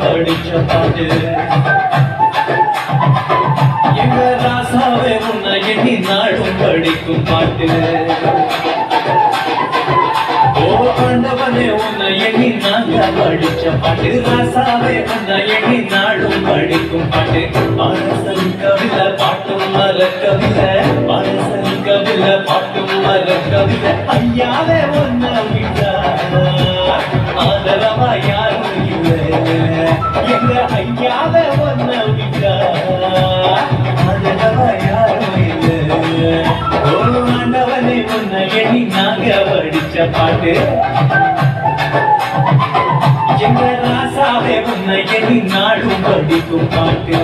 படிச்ச பாட்டு எங்க ராசாவே உன்னை எண்ணி நாடும் அடிக்கும் பாட்டு. ஓ ஆண்டவனே உன்னை எண்ணி நாங்க படிச்ச பாட்டு. ராசாவே உன்னை எண்ணி நாடும் படிக்கும் பாட்டு. அரசன் கவிதை பாட்டும் மறக்கவில்லை அரசன் கவிதை பாட்டும் மறக்கவில்லை ஐயாவே உன்னை விட்டா ஆதரவா யாரும் இல்லை. எங்க ஐயாவே உன்னை விட்டா ஆதரவா யாரும் பாட்டு. எங்க ராசாவே உன்னை எண்ணி நாடும் படிக்கும் பாட்டு.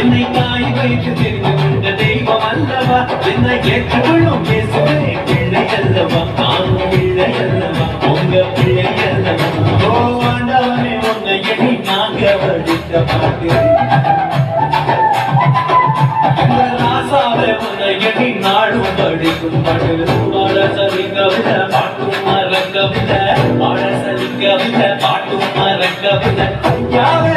என்னை தாய் வைத்து தெரிந்து கொண்ட தெய்வம் அல்லவா? என்னை ஏற்றுக்கொள்ளும் இயேசுவே. அல்லவா நான் பிள்ளை அல்லவா உங்க பிள்ளை அல்லவா ஓ ஆண்டவனே உன்னை எண்ணி நாங்க படித்த பாட்டு. எங்க உன்னை எண்ணி நாடும் படிக்கும் பாட்டு. பாட பாட்டும் மறக்கவில்லை பாட பாட்டும் மறக்கவில்லை யாவே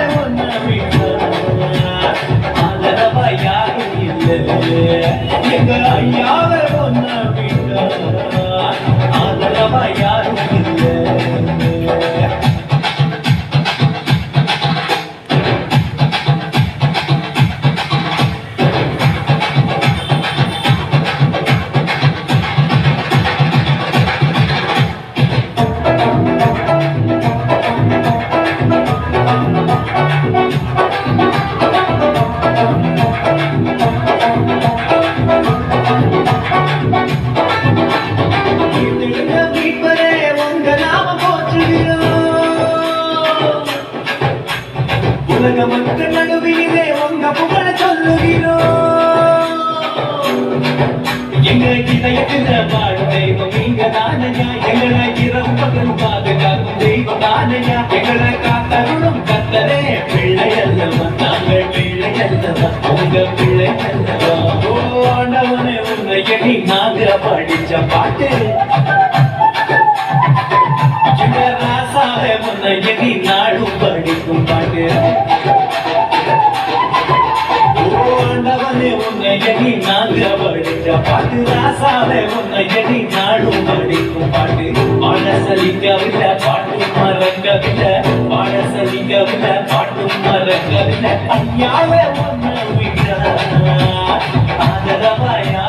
உலக மக்கள் நடுவிலே உங்க புகழ சொல்லுகிறோம் எங்க இதயத்தில தெய்வம் நீங்க தானையா எங்களை இரவு பகல் பாதுகாக்கும் தெய்வம் தானையா எங்களை காத்தருளும் கத்தரே பிள்ளை அல்லவா பிள்ளை அல்லவா உங்க பிள்ளை அல்லவா உன்னை எண்ணி நாங்க படிச்ச பாட்டு. எங்க ராசாவே எண்ணி நாடும் உன்னையடி நாங்க படிச்ச பாட்டு ராசாவே உன்னையடி நாடும் படிக்கும் பாட்டு பாட சலிக்கவில்ல பாட்டு மறக்கவில்ல பாட சலிக்கவில்ல பாட்டு மறக்கவில்ல ஐயாவே உன்னை விட்டா ஆதரவாயா